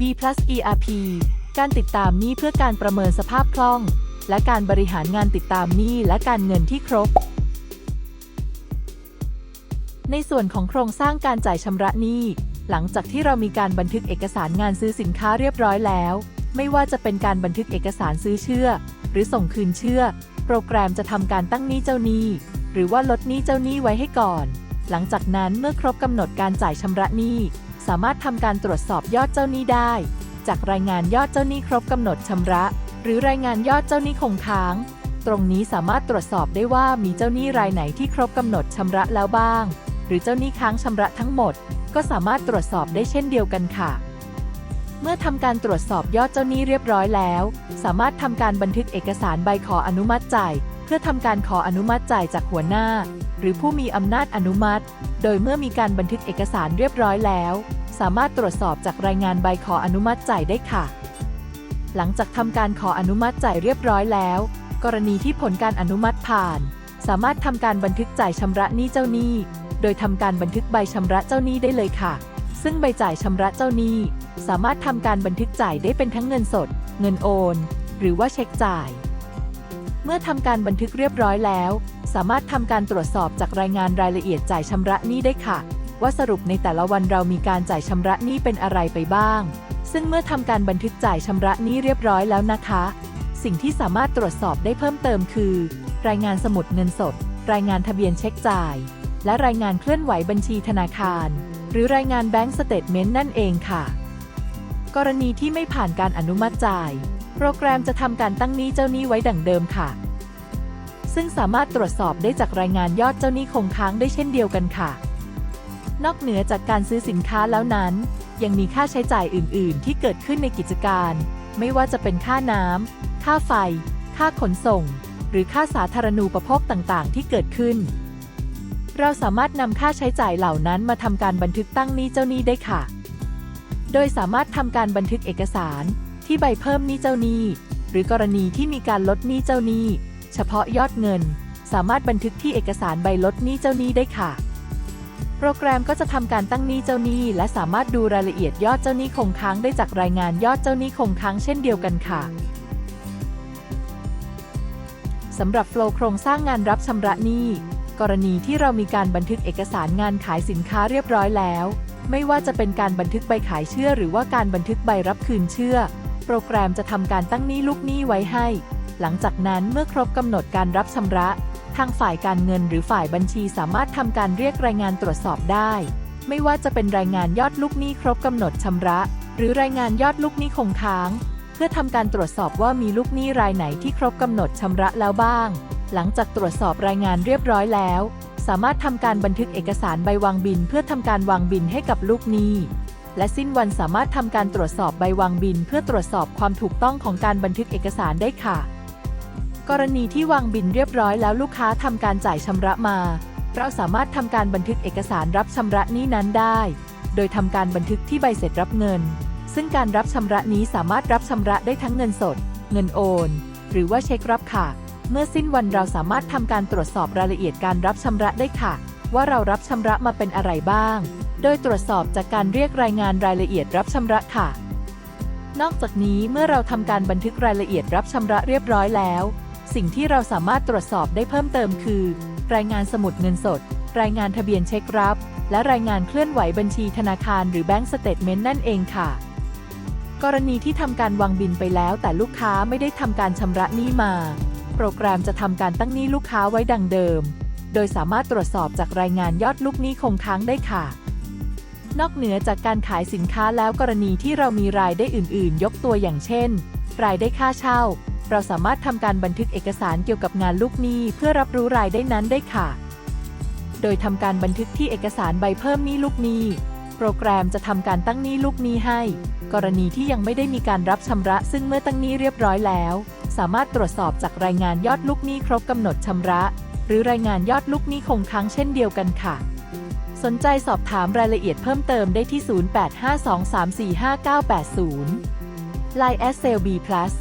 B ERP การติดตามหนี้เพื่อการประเมินสภาพคล่อง และการบริหารงานติดตามหนี้และการเงินที่ครบ ในส่วนของโครงสร้างการจ่ายชำระหนี้ หลังจากที่เรามีการบันทึกเอกสารงานซื้อสินค้าเรียบร้อยแล้ว ไม่ว่าจะเป็นการบันทึกเอกสารซื้อเชื่อ หรือส่งคืนเชื่อ โปรแกรมจะทำการตั้งหนี้เจ้าหนี้ หรือว่าลดหนี้เจ้าหนี้ไว้ให้ก่อน หลังจากนั้นเมื่อครบกำหนดการจ่ายชำระหนี้ สามารถทำการตรวจสอบยอดเจ้าหนี้ได้ จากรายงานยอดเจ้าหนี้ครบกำหนดชำระ หรือรายงานยอดเจ้าหนี้คงค้าง ตรงนี้สามารถตรวจสอบได้ว่ามีเจ้าหนี้รายไหนที่ครบกำหนดชำระแล้วบ้าง หรือเจ้าหนี้ค้างชำระทั้งหมด ก็สามารถตรวจสอบได้เช่นเดียวกันค่ะเมื่อทำการตรวจสอบยอดเจ้าหนี้เรียบร้อยแล้ว สามารถทำการบันทึกเอกสารใบขออนุมัติจ่าย เพื่อทำการขออนุมัติจ่ายจากหัวหน้า หรือผู้มีอำนาจอนุมัติ โดยเมื่อมีการบันทึกเอกสารเรียบร้อยแล้ว สามารถตรวจสอบจากรายงานใบขออนุมัติจ่ายได้ค่ะ หลังจากทำการขออนุมัติจ่ายเรียบร้อยแล้ว กรณีที่ผลการอนุมัติผ่าน สามารถทำการบันทึกจ่ายชำระหนี้เจ้าหนี้ โดยทำการบันทึกใบชำระเจ้าหนี้ได้เลยค่ะ ซึ่งใบจ่ายชำระเจ้าหนี้ สามารถทำการบันทึกจ่ายได้เป็นทั้งเงินสด เงินโอน หรือว่าเช็คจ่าย เมื่อทำการบันทึกเรียบร้อยแล้ว สามารถทำการตรวจสอบจากรายงานรายละเอียดจ่ายชำระหนี้ได้ค่ะ ว่าสรุปในแต่ละวันเรามีการจ่ายชำระหนี้เป็นอะไรไปบ้าง ซึ่งเมื่อทำการบันทึกจ่ายชำระหนี้เรียบร้อยแล้วนะคะ สิ่งที่สามารถตรวจสอบได้เพิ่มเติมคือ รายงานสมุดเงินสด รายงานทะเบียนเช็คจ่าย และรายงานเคลื่อนไหวบัญชีธนาคาร หรือรายงานแบงก์สเตทเมนต์นั่นเองค่ะ กรณีที่ไม่ผ่านการอนุมัติจ่าย โปรแกรมจะทำการตั้งหนี้เจ้าหนี้ไว้ดั่งเดิมค่ะ ซึ่งสามารถตรวจสอบได้จากรายงานยอดเจ้าหนี้คงค้างได้เช่นเดียวกันค่ะ นอกเหนือจากการซื้อสินค้าแล้วนั้น ยังมีค่าใช้จ่ายอื่น ๆ ที่เกิดขึ้นในกิจการ ไม่ว่าจะเป็นค่าน้ำ ค่าไฟ ค่าขนส่ง หรือค่าสาธารณูปโภคต่าง ๆ ที่เกิดขึ้น เราสามารถนำค่าใช้จ่ายเหล่านั้นมาทำการบันทึกตั้งหนี้เจ้าหนี้ได้ค่ะ โดยสามารถทำการบันทึกเอกสารที่ใบเพิ่มหนี้เจ้าหนี้ หรือกรณีที่มีการลดหนี้เจ้าหนี้ เฉพาะยอดเงิน สามารถบันทึกที่เอกสารใบลดหนี้เจ้าหนี้ได้ค่ะ โปรแกรมก็จะทำการตั้งหนี้เจ้าหนี้ และสามารถดูรายละเอียดยอดเจ้าหนี้คงค้างได้จากรายงานยอดเจ้าหนี้คงค้างเช่นเดียวกันค่ะสำหรับโฟล์โครงสร้างงานรับชำระหนี้ กรณีที่เรามีการบันทึกเอกสารงานขายสินค้าเรียบร้อยแล้ว ไม่ว่าจะเป็นการบันทึกใบขายเชื่อ หรือว่าการบันทึกใบรับคืนเชื่อ โปรแกรมจะทำการตั้งหนี้ลูกหนี้ไว้ให้ หลังจากนั้นเมื่อครบกำหนดการรับชำระ ทางฝ่ายการเงินหรือฝ่ายบัญชีสามารถทำการเรียกรายงานตรวจสอบได้ ไม่ว่าจะเป็นรายงานยอดลูกหนี้ครบกำหนดชำระ หรือรายงานยอดลูกหนี้คงค้าง เพื่อทำการตรวจสอบว่ามีลูกหนี้รายไหนที่ครบกำหนดชำระแล้วบ้าง หลังจากตรวจสอบรายงานเรียบร้อยแล้ว สามารถทำการบันทึกเอกสารใบวางบิน เพื่อทำการวางบินให้กับลูกหนี้และสิ้นวันสามารถทำการตรวจสอบใบวางบิน เพื่อตรวจสอบความถูกต้องของการบันทึกเอกสารได้ค่ะ กรณีที่วางบินเรียบร้อยแล้วลูกค้าทำการจ่ายชำระมา เราสามารถทำการบันทึกเอกสารรับชำระหนี้นั้นได้ โดยทำการบันทึกที่ใบเสร็จรับเงิน ซึ่งการรับชำระนี้สามารถรับชำระได้ทั้งเงินสด เงินโอน หรือว่าเช็ครับค่ะ เมื่อสิ้นวันเราสามารถทำการตรวจสอบรายละเอียดการรับชำระได้ค่ะ ว่าเรารับชำระมาเป็นอะไรบ้าง โดยตรวจสอบจากการเรียกรายงานรายละเอียดรับชำระค่ะ นอกจากนี้เมื่อเราทำการบันทึกรายละเอียดรับชำระเรียบร้อยแล้ว สิ่งที่เราสามารถตรวจสอบได้เพิ่มเติมคือ รายงานสมุดเงินสด รายงานทะเบียนเช็ครับ และรายงานเคลื่อนไหวบัญชีธนาคารหรือแบงก์สเตทเมนต์นั่นเองค่ะ กรณีที่ทำการวางบินไปแล้ว แต่ลูกค้าไม่ได้ทำการชำระหนี้มา โปรแกรมจะทำการตั้งหนี้ลูกค้าไว้ดังเดิม โดยสามารถตรวจสอบจากรายงานยอดลูกหนี้คงค้างได้ค่ะนอกเหนือจากการขายสินค้าแล้วกรณีที่เรามีรายได้อื่น ๆ ยกตัวอย่างเช่น รายได้ค่าเช่า เราสามารถทำการบันทึกเอกสารเกี่ยวกับงานลูกหนี้เพื่อรับรู้รายได้นั้นได้ค่ะ โดยทำการบันทึกที่เอกสารใบเพิ่มหนี้ลูกหนี้ โปรแกรมจะทำการตั้งหนี้ลูกหนี้ให้ กรณีที่ยังไม่ได้มีการรับชำระ ซึ่งเมื่อตั้งหนี้เรียบร้อยแล้ว สามารถตรวจสอบจากรายงานยอดลูกหนี้ครบกำหนดชำระ หรือรายงานยอดลูกหนี้คงค้างเช่นเดียวกันค่ะ สนใจสอบถามรายละเอียดเพิ่มเติมได้ที่ 0852345980 Line s l b plus